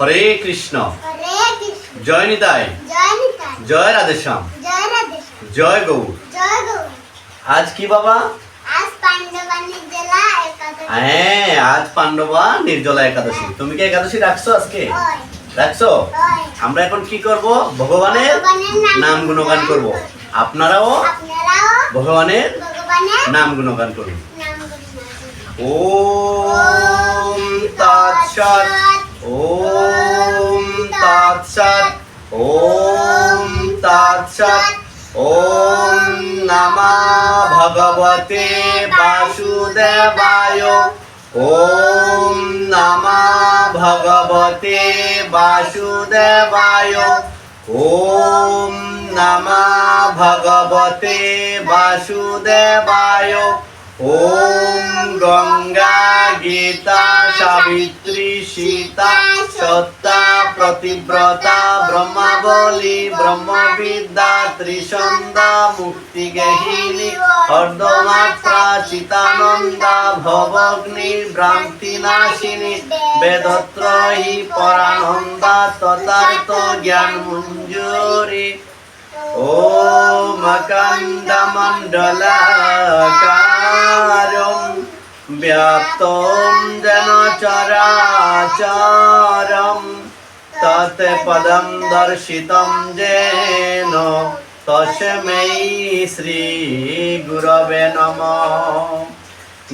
হরে কৃষ্ণ। জয় নিতাই। জয় রাধেশ্যাম। জয় গৌর। আজ কি বাবা? হ্যাঁ আজ পাণ্ডবা নির্জলা একাদশী। তুমি কি একাদশী রাখছো আজকে? রাখছো? আমরা এখন কি করব? ভগবানের নাম গুণগান করব। আপনারাও ভগবানের নাম গুণগান করুন। ও তৎসৎ ওম তৎসৎ ওম তৎসৎ, ওম নমঃ ভগবতে বাসুদেবায়। ওম নমঃ ভগবতে বাসুদেবায়। ওম নমঃ ভগবতে বাসুদেবায়। ওম গঙ্গা গীতা সাবিত্রী সীতা সত্তা প্রতিব্রতা ব্রহ্মাবলী ব্রহ্মবিদ্যা ত্রিসন্ধা মুক্তি গেহিনী অর্ধমাত্রা চিতানন্দা ভবগ্নি ভ্রান্তি নাশিনী বেদত্রয়ী পরানন্দা তথার্থ জ্ঞান মঞ্জুরি ও মকন্দ মণ্ডলাকারম ব্যাপ্তম যেন চরাচরম ততে পদম দর্শিতম যেন তস্মৈ শ্রী গুরবে নম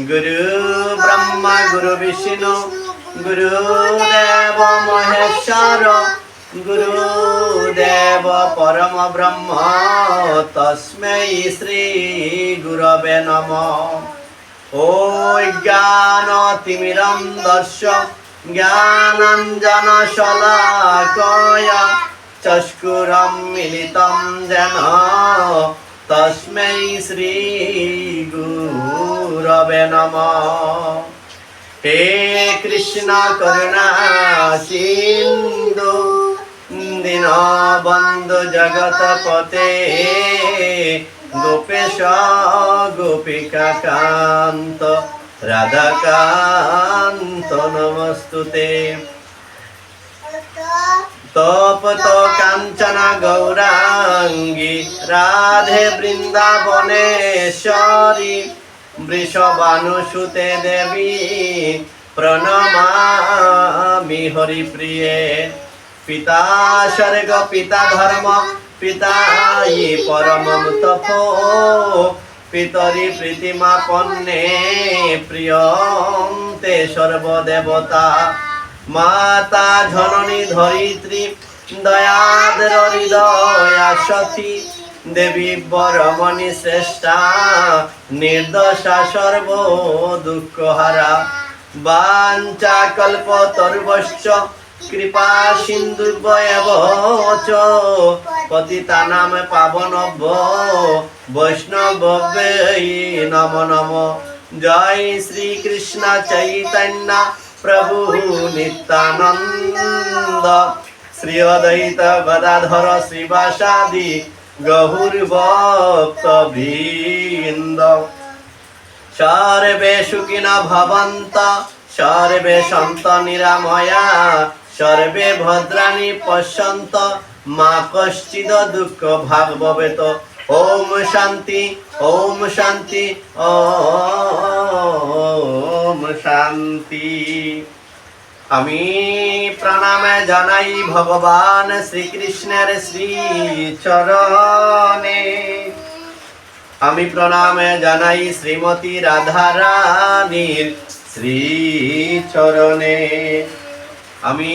গুরু ব্রহ্মা গুরু বিষ্ণু গুরুদেব মহেশ্বর গুরু परम ब्रह्म तस्मै श्री गुरवे नमः ॐ ज्ञानतिमिरन्दस्य ज्ञानञ्जनशलाकय चष्कुरं मिलितं जन तस्मै श्रीगुरवे नमः हे कृष्ण करुणा सिन्धु দিন বন্ধু জগত পতে গোপেশ, গোপিকা কান্ত, রাধাকান্ত নমস্তুতে। তপত কাঞ্চনা গৌরাঙ্গী, রাধে বৃন্দাবনেশ্বরী বৃষবানুসুতে দেবী, প্রণমামি হরিপ্রিয়ে। পিতা স্বর্গ, পিতা ধর্ম, পিতা পরম তপ পিতরি প্রীতিমা পন্নে প্রিয়ন্তে সর্বদেবতা। মাতা জননী ধরিত্রী দয়াদ্র হৃদয়া সতী দেবী বরমণি শ্রেষ্ঠা নির্দশা সর্ব বাঞ্চা কল্প তর্বশ্চ কৃপা সিন্ধু চ পতিতা নাম পাবন বৈষ্ণব নম নম। জয় শ্রীকৃষ্ণ চৈতন্য প্রভু নিত্যানন্দ। শ্রী অদ্বৈত গদাধর শ্রীবাসাদি গহুর ভক্ত বৃন্দ। সর্বে সুখিন ভবন্ত, সর্বে সন্ত নিরাময়া। সর্বে ভদ্রাণি পশ্যন্ত মা কশ্চিদ দুঃখ ভাগ ভবেত। ওম শান্তি ওম শান্তি ওম শান্তি। আমি প্রণামে জানাই ভগবান শ্রীকৃষ্ণের শ্রী চরণে আমি প্রণামে জানাই শ্রীমতী রাধারানীর শ্রী চরণে আমি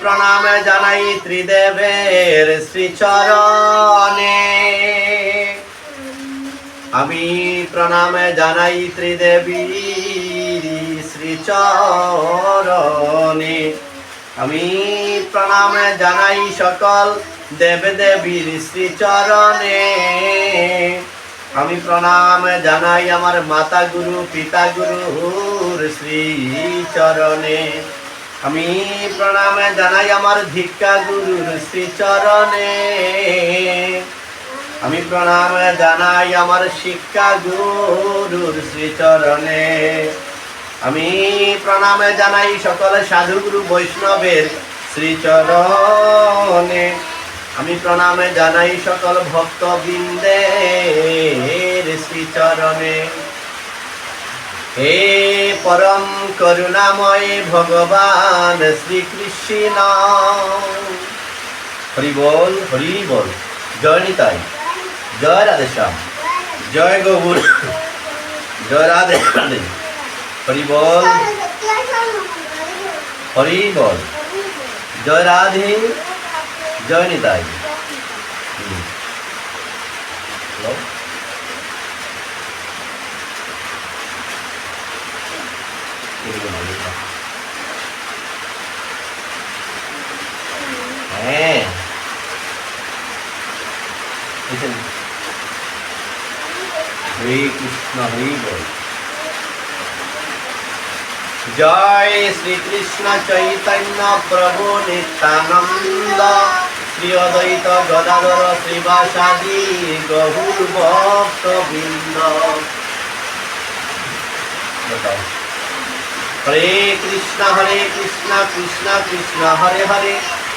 প্রণামে জানাই ত্রিদেবের শ্রী চরণে আমি প্রণামে জানাই ত্রিদেবী শ্রী চরণে আমি প্রণামে জানাই সকল দেব দেবীর শ্রী চরণে আমি প্রণাম জানাই আমার মাতা গুরু, পিতা গুরুর শ্রী চরণে আমি প্রণাম জানাই আমার ধিক্কা গুরুর শ্রী চরণে আমি প্রণাম জানাই আমার শিক্ষা গুরুর শ্রীচরণে। আমি প্রণামে জানাই সকল সাধুগুরু বৈষ্ণবের শ্রীচরণে। আমি প্রণামে জানাই সকল ভক্ত বৃন্দের শ্রীচরণে। হে পরম করুণাময় ভগবান শ্রীকৃষ্ণ। হরি বল হরি বল। জয় নিতাই। জয় রাধেশ্যাম। জয় গৌর। জয় রাধে রাধে। হরি বল। হরি বল। জয় রাধে। জয় নিতাই। জয় শ্রীকৃষ্ণ চৈতন্য প্রভু নিত্যানন্দ শ্রী অদ্বৈত গদাধর শ্রীবাসাদি গহুর ভক্ত বৃন্দ হরে কৃষ্ণ হরে কৃষ্ণ কৃষ্ণ কৃষ্ণ হরে হরে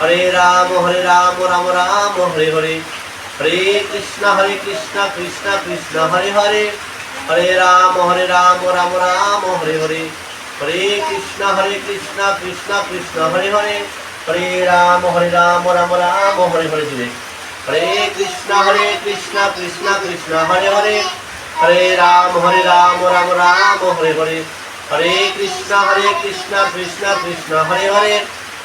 হরে রাম হরে রাম রাম রাম, হরে হরে। হরে কৃষ্ণ হরে কৃষ্ণ কৃষ্ণ কৃষ্ণ, হরে হরে। হরে রাম হরে রাম রাম রাম, হরে হরে। হরে কৃষ্ণ হরে কৃষ্ণ কৃষ্ণ কৃষ্ণ, হরে হরে। হরে রাম হরে রাম রাম রাম, হরে হরে জুড়ে। হরে কৃষ্ণ হরে কৃষ্ণ কৃষ্ণ কৃষ্ণ, হরে হরে। হরে রাম হরে রাম রাম রাম, হরে হরে। হরে কৃষ্ণ হরে কৃষ্ণ কৃষ্ণ কৃষ্ণ, হরে হরে।